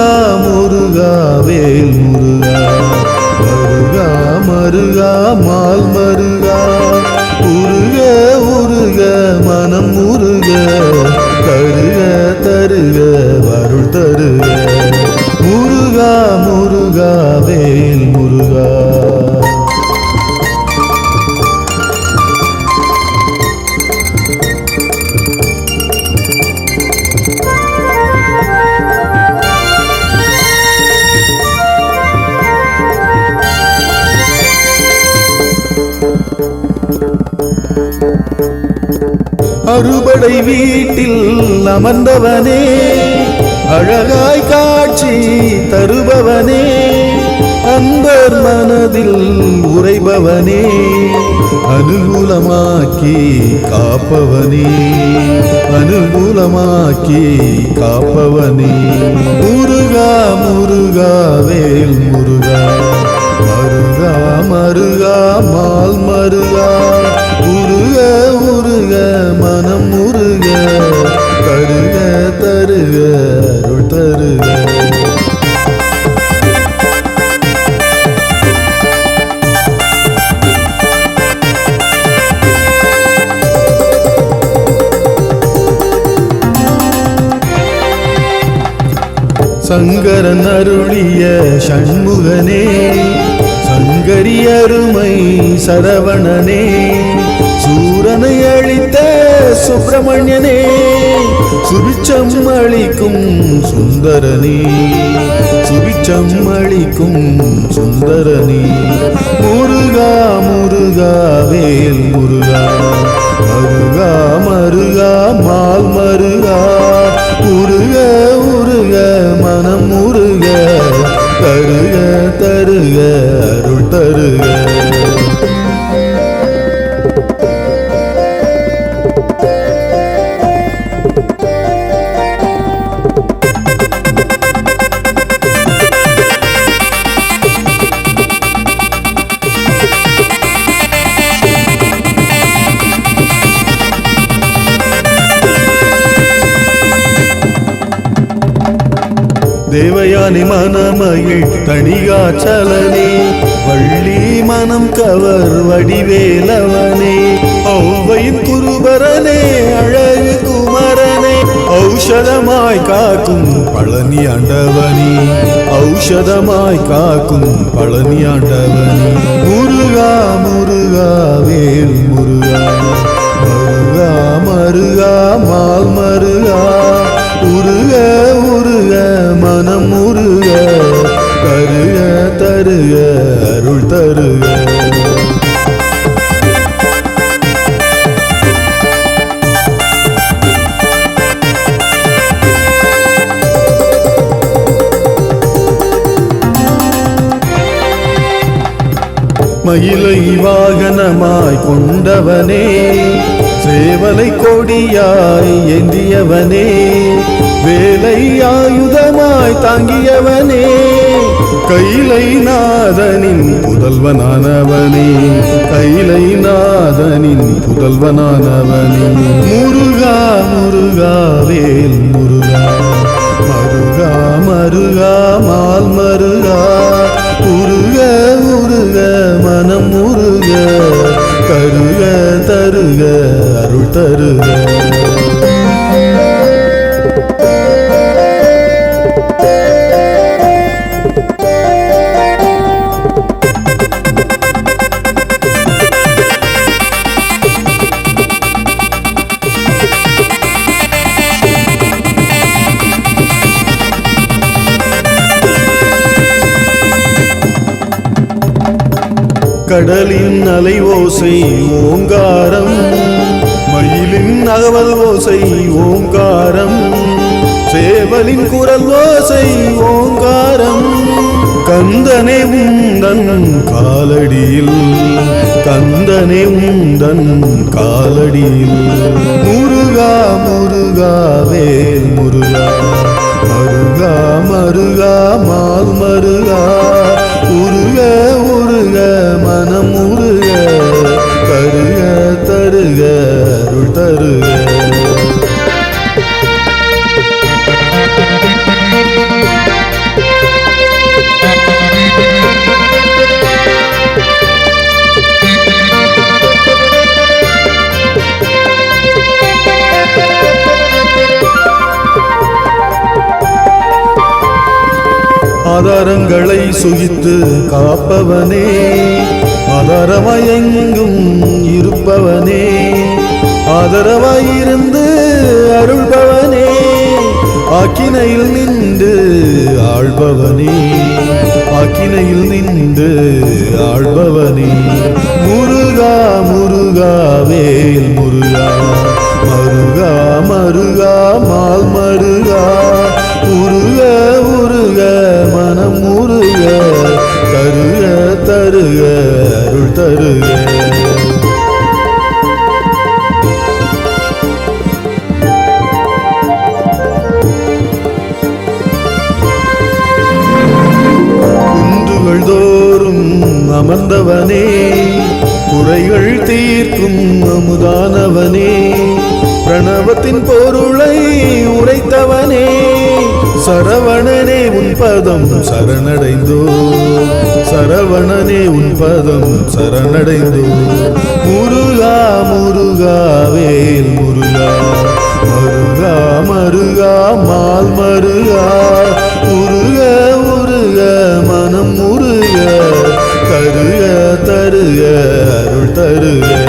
முருகா முருகா வேல் முருகா. மருகா மருகா மால் மருகா. உருக உருக மனம் உருக. தருக தருக வருள் தருக. அறுபடை வீட்டில் அமர்ந்தவனே அழகாய் காட்சி தருபவனே அன்பர் மனதில் உரைபவனே அனுகூலமாக்கி காப்பவனே அனுகூலமாக்கி காப்பவனே. முருகா முருகா வேல் முருகா மருகா மருகா மால் மருகா. தருக அருள் தருக சங்கரன் அருளிய சண்முகனே சங்கரி அருமை சரவணனே சூரனை அழித்த சுப்பிரமணியனே சுபிச்சம் அளிக்கும் சுந்தரனே சுபிச்சம் அளிக்கும் சுந்தரனே முருகா முருகா வேல் முருகா. மருகா மருகா மால் மருகா. தேவயானி மனமகிழ் தணிகாச்சலனே வள்ளி மனம் கவர் வடிவேலவனே. ஔவையின் குருபரனே அழகு குமரனே ஔஷதமாய் காக்கும் பழனி ஆண்டவனே. ஔஷதமாய் காக்கும் பழனி ஆண்டவனே. முருகா முருகா வேல் மயிலை வாகனமாய் கொண்டவனே சேவலை கொடியாய் ஏந்தியவனே வேலை ஆயுதமாய் தாங்கியவனே கைலை நாதனின் புதல்வனானவனே கைலை நாதனின் புதல்வனானவனே. முருகா முருகா வேல் முருகா மருகா மருகா அருள் கடலின் அலை ஓசை ஓங்காரம். மயிலின் நகவல் ஓசை ஓங்காரம். சேவலின் குரல் ஓசை ஓங்காரம். கந்தனே உந்தன் காலடியில் கந்தனே உந்தன் காலடியில். முருகா முருகாவே முருகா. மருகா மருகா மால் மருகா. உருக உருக மனமுரு தருக ஆதாரங்களை சுகித்து காப்பவனே ஆதாரமயங்கும் இருப்பவனே. ஆதரவாயிருந்து அருள்பவனே ஆக்கினையில் நின்று ஆள்பவனே ஆக்கினையில் நின்று ஆள்பவனே. முருகா முருகா அமர்ந்தவனே குறைகள் தீர்க்கும் அமுதானவனே பிரணவத்தின் பொருளை உரைத்தவனே சரவணனே உன் பதம் சரணடைந்தோ சரவணனே உன் பதம் சரணடைந்தோ. முருகா முருகா மருகா மருகா மால் மருகா. தருக